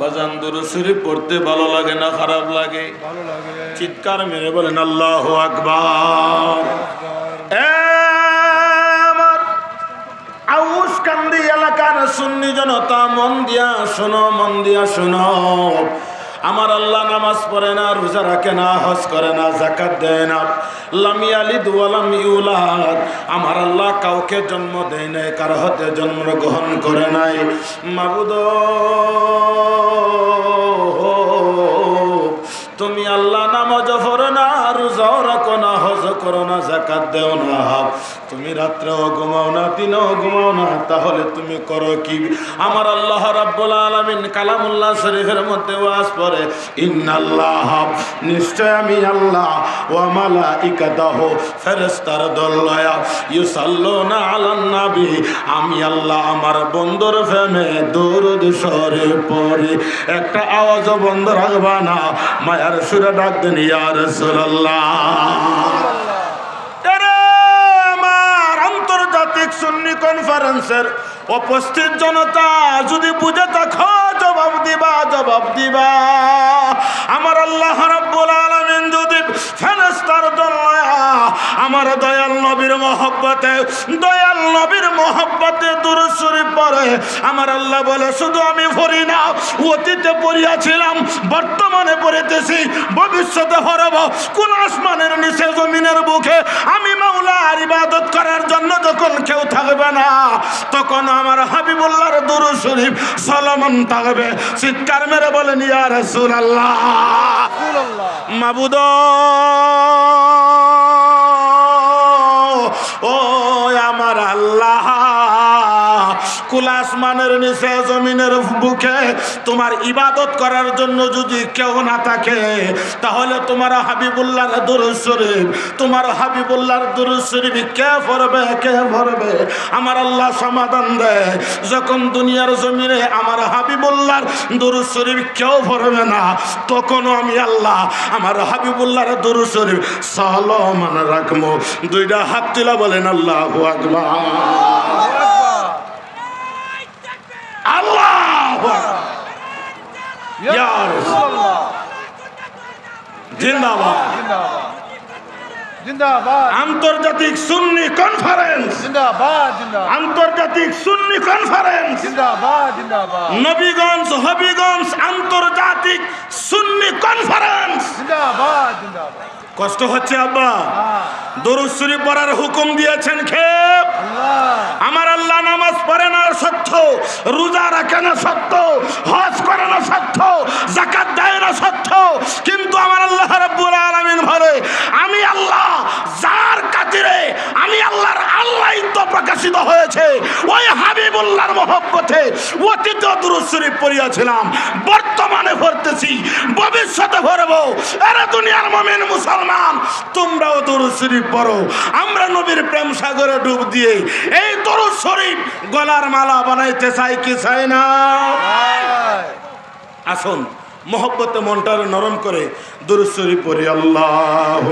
বাজান দুরুসুরি পড়তে ভালো লাগে না খারাপ লাগে? চিৎকার মেরে বলেন আল্লাহ আকবার। আউস কান্দি এলাকার সুন্নি জনতা মন দিয়া শোনো মন দিয়া শোনো। আমার আল্লাহ নামাজ পড়ে না, রোজা রাখে না, হজ করে না জাকাত দেয় না। লামিয়ালি দুয়ালাম ইউলাদ। আমার আল্লাহ কাউকে জন্ম দেয় নাই, কারও হতে জন্ম গ্রহণ করে নাই। মাবুদ। নামাজ পড়ো না রোজাও রাখো না, হজ করো না জাকাত দেও না তুমি রাত্রেও ঘুমাও না ঘুমাও না, তাহলে তুমি করো কি? আমার আল্লাহ রাব্বুল আলামিন কালামুল্লাহ শরীফের মধ্যে ওয়াজ পড়ে, ইন্নাল্লাহ, নিশ্চয় আমি আল্লাহ, ওয়া মালাইকাতাহু, ফেরেশতার দল লয়া ইউসাল্লুনা আলান আমি আল্লাহ, আমার বন্ধুর ফেমে দরুদ শরীফ পড়ি। একটা আওয়াজও বন্ধ রাখবা না, মায়ার সুরে ডাক ইয়া আমার সুন্নি কনফারেন্সের উপস্থিত জনতা, যদি বুঝে থাকো, জবাব দিবা জবাব দিবা। আমার আল্লাহ রাব্বুল আলামিন যদি ফেরেশতার দয়া আমার দয়াল নবীর মহব্বতে, দয়াল নবীর মহব্বতে দুরূদ পরে আমার আল্লাহ বলে, শুধু আমি ভরি না, অতীতে পড়িয়াছিলাম, বর্তমানে পড়িতেছি, ভবিষ্যতে হরব। কোন আসমানের নিচে, জমিনের বুকে আমি মাওলার ইবাদত করার জন্য যখন কেউ থাকবে না, তখন আমার হাবিবুল্লাহর দুরূদ শরীফ সলমন থাকবে। চিৎকার মেরে বলেন, ইয়া রাসূলুল্লাহ। মাবুদ কুল আসমানের নিচে, জমিনের বুকে তোমার ইবাদত করার জন্য যদি কেউ না থাকে, তাহলে তোমার হাবিবুল্লাহর দুরূদ শরীফ, তোমার হাবিবুল্লাহর দুরূদ শরীফ কে পড়বে কে পড়বে? আমার আল্লাহ সমাধান দেয় যখন দুনিয়ার জমিনে আমার হাবিবুল্লাহর দুরূদ শরীফ কেউ পড়বে না, তখনও আমি আল্লাহ আমার হাবিবুল্লাহর দুরূদ শরীফ সালমান রাখব। দুইটা হাত তুলা বলেন, আল্লাহ আকবার আল্লাহ ইয়া রাসূলুল্লাহ। জিন্দাবাদ আন্তর্জাতিক সুন্নি কনফারেন্স আন্তর্জাতিক সুন্নি কনফারেন্স নবীগঞ্জ হবিগঞ্জ আন্তর্জাতিক সুন্নি কনফারেন্স কষ্ট হচ্ছে আব্বা। হ্যাঁ, দরুদ শরীফ পড়ার হুকুম দিয়েছেন খেপ। আমার আল্লাহ নামাজ পড়ে না সত্য রোজা রাখে না সত্য হজ করে না সত্য জাকাত দেয় না সত্য কিন্তু আমার আল্লাহ রাব্বুল আলামিন ভরে আমি আল্লাহ যার কাতিরে আমি আল্লাহর আল্লাহ তো প্রকাশিত হয়েছে ওই হাবিবুল্লাহর মহব্বতে অতীত দুরূদ শরীফ পড়িয়াছিলাম। বর্তমানে পড়তেছি, ভবিষ্যতে পড়ব। এরা দুনিয়ার মমিন মুসলমান, তোমরাও দরুদ শরীফ পড়ো। আমরা নবীর প্রেম সাগরে ডুব দিয়ে এই দরুদ শরীফ গলার মালা বানাইতে চাই কি চাই না? আসুন, মহব্বতে মনটারে নরম করে দরুদ শরীফ পড়ি। আল্লাহ